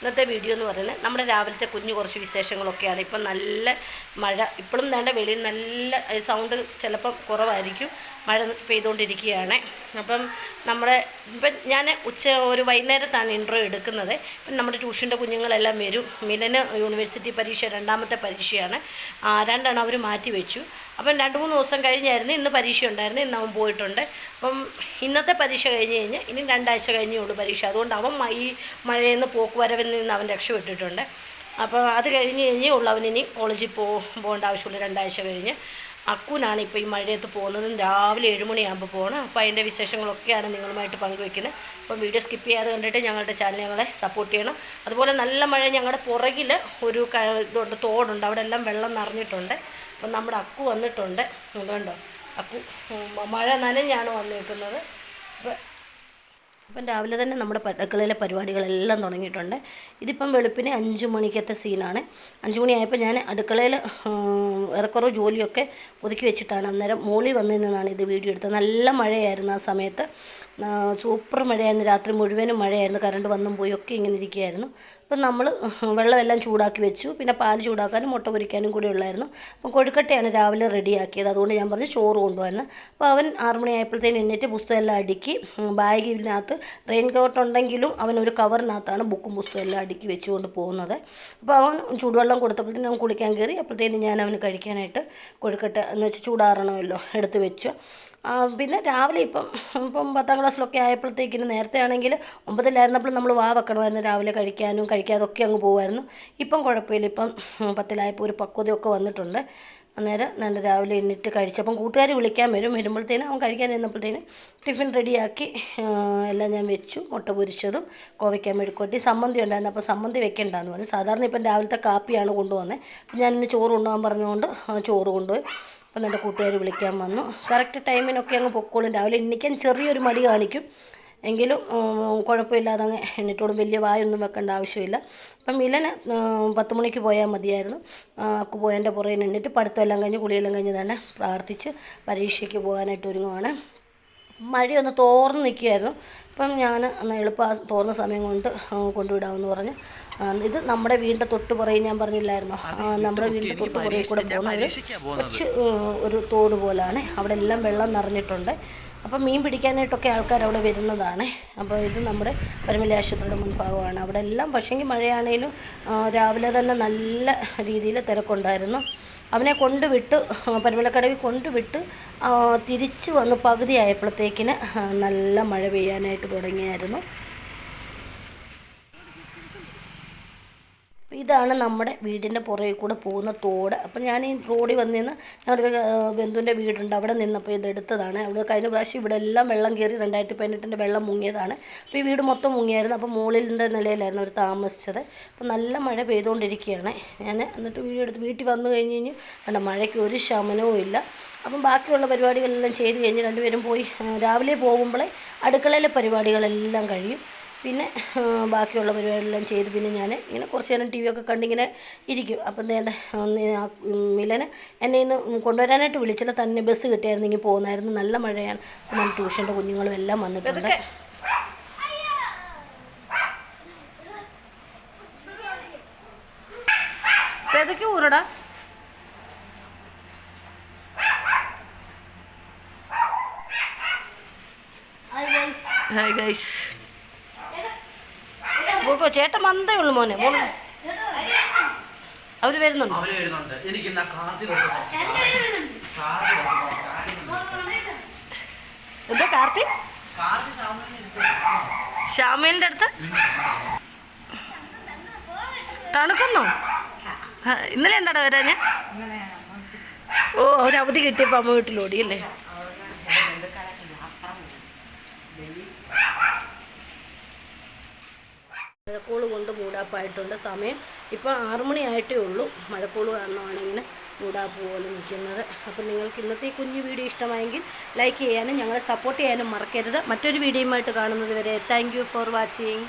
ഇന്നത്തെ വീഡിയോ എന്ന് പറയുന്നത് നമ്മുടെ രാവിലത്തെ കുഞ്ഞു കുറച്ച് വിശേഷങ്ങളൊക്കെയാണ്. ഇപ്പം നല്ല മഴ ഇപ്പോഴും വേണ്ട വെളിയിൽ നല്ല സൗണ്ട് ചിലപ്പം കുറവായിരിക്കും. മഴ പെയ്തുകൊണ്ടിരിക്കുകയാണ്. അപ്പം നമ്മുടെ ഇപ്പം ഞാൻ ഉച്ച ഒരു വൈകുന്നേരത്താണ് ഇൻട്രോ എടുക്കുന്നത്. ഇപ്പം നമ്മുടെ ട്യൂഷന്റെ കുഞ്ഞുങ്ങളെല്ലാം വരും. മിലന് യൂണിവേഴ്സിറ്റി പരീക്ഷ രണ്ടാമത്തെ പരീക്ഷയാണ്. രണ്ടെണ്ണം അവർ മാറ്റി വെച്ചു. അപ്പം രണ്ട് മൂന്ന് ദിവസം കഴിഞ്ഞായിരുന്നു ഇന്ന് പരീക്ഷ ഉണ്ടായിരുന്നു. ഇന്ന് അവൻ പോയിട്ടുണ്ട്. അപ്പം ഇന്നത്തെ പരീക്ഷ കഴിഞ്ഞ് കഴിഞ്ഞാൽ ഇനി രണ്ടാഴ്ച കഴിഞ്ഞേ ഉള്ളൂ പരീക്ഷ. അതുകൊണ്ട് അവൻ ഈ മഴയിൽ നിന്ന് പോക്കുവരവിൽ നിന്ന് അവൻ രക്ഷപ്പെട്ടിട്ടുണ്ട് അപ്പോൾ അത് കഴിഞ്ഞ് കഴിഞ്ഞ് ഉള്ളവനിനി കോളേജിൽ പോ പോകേണ്ട ആവശ്യമുള്ള രണ്ടാഴ്ച കഴിഞ്ഞ് അക്കുനാണ് ഇപ്പോൾ ഈ മഴയത്ത് പോകുന്നതും രാവിലെ ഏഴുമണിയാകുമ്പോൾ പോകണം. അപ്പോൾ അതിന്റെ വിശേഷങ്ങളൊക്കെയാണ് നിങ്ങളുമായിട്ട് പങ്കുവെക്കുന്നത് അപ്പം വീഡിയോ സ്കിപ്പ് ചെയ്യാതെ കണ്ടിട്ട് ഞങ്ങളുടെ ചാനൽ ഞങ്ങളെ സപ്പോർട്ട് ചെയ്യണം. അതുപോലെ നല്ല മഴ ഞങ്ങളുടെ പുറകിൽ ഒരു ഇതുണ്ട് തോടുണ്ട്. അവിടെ എല്ലാം വെള്ളം നിറഞ്ഞിട്ടുണ്ട്. അപ്പം നമ്മുടെ അക്കു വന്നിട്ടുണ്ട്. അതുകൊണ്ടോ അക്കു മഴ നനഞ്ഞാണ് വന്നിരിക്കുന്നത്. അപ്പം അപ്പം രാവിലെ തന്നെ നമ്മുടെ അടുക്കളയിലെ പരിപാടികളെല്ലാം തുടങ്ങിയിട്ടുണ്ട്. ഇതിപ്പം വെളുപ്പിനെ അഞ്ച് മണിക്കത്തെ സീനാണ്. അഞ്ച് മണിയായപ്പോൾ ഞാൻ അടുക്കളയിൽ ഏറെക്കുറവ് ജോലിയൊക്കെ ഒതുക്കി വെച്ചിട്ടാണ്. അന്നേരം മോളിൽ വന്നു നിന്നാണ് ഇത് വീഡിയോ എടുത്തത്. നല്ല മഴയായിരുന്നു ആ സമയത്ത്. സൂപ്പർ മഴയായിരുന്നു. രാത്രി മുഴുവനും മഴയായിരുന്നു. കറണ്ട് വന്നും പോയി ഒക്കെ ഇങ്ങനെ ഇരിക്കുകയായിരുന്നു. അപ്പം നമ്മൾ വെള്ളമെല്ലാം ചൂടാക്കി വെച്ചു. പിന്നെ പാൽ ചൂടാക്കാനും മുട്ട പൊരിക്കാനും കൂടി ഉള്ളായിരുന്നു. അപ്പം കൊഴുക്കട്ടയാണ് രാവിലെ റെഡിയാക്കിയത്. അതുകൊണ്ട് ഞാൻ പറഞ്ഞു ചോറ് കൊണ്ടുവന്ന്. അപ്പോൾ അവൻ ആറുമണിയായപ്പോഴത്തേന് മണിയായപ്പോഴത്തേന് എണ്ണീറ്റ് പുസ്തകം എല്ലാം അടുക്കി. ബാഗിനകത്ത് റെയിൻ കോട്ട് ഉണ്ടെങ്കിലും അവൻ ഒരു കവറിനകത്താണ് ബുക്കും പുസ്തകം എല്ലാം അടുക്കി വെച്ചുകൊണ്ട് പോകുന്നത്. അപ്പോൾ അവൻ ചൂടുവെള്ളം കൊടുത്തപ്പോഴത്തേനും അവൻ കുളിക്കാൻ കയറി. അപ്പോഴത്തേനും ഞാൻ അവന് കഴിക്കാനായിട്ട് കൊഴുക്കട്ട എന്ന് വെച്ചാൽ ചൂടാറണമല്ലോ എടുത്ത് വെച്ചു. പിന്നെ രാവിലെ ഇപ്പം ഇപ്പം പത്താം ക്ലാസ്സിലൊക്കെ ആയപ്പോഴത്തേക്കിന് നേരത്തെ ആണെങ്കിൽ ഒമ്പതിലായിരുന്നപ്പോൾ നമ്മൾ വാ വെക്കണമായിരുന്നു രാവിലെ കഴിക്കാനും കഴിക്കാതൊക്കെ അങ്ങ് പോകുമായിരുന്നു ഇപ്പം കുഴപ്പമില്ല. ഇപ്പം പത്തിലായപ്പോൾ ഒരു പക്വതയൊക്കെ വന്നിട്ടുണ്ട്. അന്നേരം നല്ല രാവിലെ എണ്ണിട്ട് കഴിച്ചപ്പം കൂട്ടുകാർ വിളിക്കാൻ വരും. വരുമ്പോഴത്തേനും അവൻ കഴിക്കാൻ ഇരുന്നപ്പോഴത്തേനും ടിഫിൻ റെഡിയാക്കി എല്ലാം ഞാൻ വെച്ചു. മുട്ട പൊരിച്ചതും കോവയ്ക്കാൻ മെഴുക്കുവട്ടി സമ്മന്തി ഉണ്ടായിരുന്നു. അപ്പോൾ സമ്മന്തി വെക്കണ്ടെന്ന് പറഞ്ഞു. സാധാരണ ഇപ്പം രാവിലത്തെ കാപ്പിയാണ് കൊണ്ടുവന്നത് ഞാൻ ഇന്ന് ചോറ് കൊണ്ടുപോകാൻ പറഞ്ഞുകൊണ്ട് ചോറ് കൊണ്ടുപോയി. അപ്പം എന്റെ കൂട്ടുകാർ വിളിക്കാൻ വന്നു. കറക്റ്റ് ടൈമിനൊക്കെ അങ്ങ് പൊക്കോളും. രാവിലെ എണ്ണിക്കാൻ ചെറിയൊരു മടി കാണിക്കും. എങ്കിലും കുഴപ്പമില്ലാതെ അങ്ങ് എണ്ണിട്ടോടും വലിയ വായൊന്നും വെക്കേണ്ട ആവശ്യമില്ല. അപ്പം മിലന് പത്ത് മണിക്ക് പോയാൽ മതിയായിരുന്നു. അക്കു പോയതിന്റെ പുറകെ എണ്ണിട്ട് പഠിത്തമെല്ലാം കഴിഞ്ഞ് കുളിയെല്ലാം കഴിഞ്ഞ് തന്നെ പ്രാർത്ഥിച്ച് പരീക്ഷയ്ക്ക് പോകാനായിട്ട് ഒരുങ്ങുവാണ്. മഴയൊന്ന് തോർന്ന് നിൽക്കുകയായിരുന്നു അപ്പം ഞാൻ എന്നാൽ എളുപ്പ തോർന്ന സമയം കൊണ്ട് കൊണ്ടുവിടാമെന്ന് പറഞ്ഞ് ഇത് നമ്മുടെ വീടിന്റെ തൊട്ട് പുറകെ ഞാൻ പറഞ്ഞില്ലായിരുന്നു? നമ്മുടെ വീടിന്റെ തൊട്ട് പുറകെ കൂടെ പോകുന്ന ഒരു കൊച്ച് ഒരു തോട് പോലാണ്. അവിടെ എല്ലാം വെള്ളം നിറഞ്ഞിട്ടുണ്ട്. അപ്പം മീൻ പിടിക്കാനായിട്ടൊക്കെ ആൾക്കാർ അവിടെ വരുന്നതാണ്. അപ്പോൾ ഇത് നമ്മുടെ പരമല ആശുപത്രിയുടെ മുൻഭാഗമാണ്. അവിടെ എല്ലാം പക്ഷേങ്കിൽ മഴയാണേലും രാവിലെ തന്നെ നല്ല രീതിയിൽ തിരക്കുണ്ടായിരുന്നു. അവനെ കൊണ്ടുവിട്ട് പരുമലക്കടവിൽ കൊണ്ടുവിട്ട് തിരിച്ച് വന്ന് പകുതി ആയപ്പോഴത്തേക്കിന് നല്ല മഴ പെയ്യാനായിട്ട് തുടങ്ങിയായിരുന്നു. അപ്പോൾ ഇതാണ് നമ്മുടെ വീടിന്റെ പുറകെ കൂടെ പോകുന്ന തോട്. അപ്പം ഞാൻ ഈ റോഡിൽ വന്ന് ഞങ്ങളുടെ ബന്ധുവിന്റെ വീടുണ്ട്. അവിടെ നിന്നപ്പോൾ ഇതെടുത്തതാണ് അവിടെ കഴിഞ്ഞ പ്രാവശ്യം ഇവിടെ എല്ലാം വെള്ളം കയറി രണ്ടായിരത്തി പതിനെട്ടിന്റെ വെള്ളം മുങ്ങിയതാണ്. അപ്പോൾ ഈ വീട് മൊത്തം മുങ്ങിയായിരുന്നു. അപ്പോൾ മുകളിന്റെ നിലയിലായിരുന്നു അവർ താമസിച്ചത്. അപ്പോൾ നല്ല മഴ പെയ്തുകൊണ്ടിരിക്കുകയാണ്. ഞാൻ എന്നിട്ട് വീഡിയോ എടുത്ത് വീട്ടിൽ വന്നു കഴിഞ്ഞ് കഴിഞ്ഞ് കണ്ട മഴയ്ക്ക് ഒരു ശമനവും ഇല്ല. അപ്പം ബാക്കിയുള്ള പരിപാടികളെല്ലാം ചെയ്ത് കഴിഞ്ഞ് രണ്ടുപേരും പോയി രാവിലെ പോകുമ്പോഴേ അടുക്കളയിലെ പരിപാടികളെല്ലാം കഴിയും. പിന്നെ ബാക്കിയുള്ള പരിപാടികളെല്ലാം ചെയ്ത് പിന്നെ ഞാൻ ഇങ്ങനെ കുറച്ച് നേരം ടി വി ഒക്കെ കണ്ടിങ്ങനെ ഇരിക്കും. അപ്പം എന്റെ മിലന് എന്നെ ഇന്ന് കൊണ്ടുവരാനായിട്ട് വിളിച്ചില്ല. തന്നെ ബസ് കിട്ടിയായിരുന്നെങ്കിൽ പോകുന്നായിരുന്നു നല്ല മഴയാണ്. നമ്മൾ ഞാൻ ട്യൂഷന്റെ കുഞ്ഞുങ്ങളും എല്ലാം വന്നിട്ടുണ്ട്. ഹായ് ഊരടാ. ഹായ് ഗൈസ് പോയിപ്പോ ചേട്ടൻ വന്നേ ഉള്ളു മോനെ. മോൾ അവർ വരുന്നുണ്ടോ? അവർ വരുന്നുണ്ട്. എനിക്ക് എന്താ കാർത്തി? ശ്യാമേലിന്റെ അടുത്ത് തണുക്കുന്നോ? ഇന്നലെ ഇന്നലെ എന്താടാ വരാഞ്ഞ? ഓ അവരവധി കിട്ടിയപ്പോ കിട്ടിയപ്പോൾ അമ്മ വീട്ടിലോടി അല്ലേ മഴക്കോൾ കൊണ്ട് മൂടാപ്പായിട്ടുണ്ട്. സമയം ഇപ്പോൾ ആറുമണിയായിട്ടേ ഉള്ളൂ. മഴക്കോൾ കാരണമാണ് ഇങ്ങനെ മൂടാപ്പ് പോലെ നിൽക്കുന്നത്. അപ്പം നിങ്ങൾക്ക് ഇന്നത്തെ കുഞ്ഞു വീഡിയോ ഇഷ്ടമായെങ്കിൽ ലൈക്ക് ചെയ്യാനും ഞങ്ങളെ സപ്പോർട്ട് ചെയ്യാനും മറക്കരുത്. മറ്റൊരു വീഡിയോയുമായിട്ട് കാണുന്നത് വരെ താങ്ക് ഫോർ വാച്ചിങ്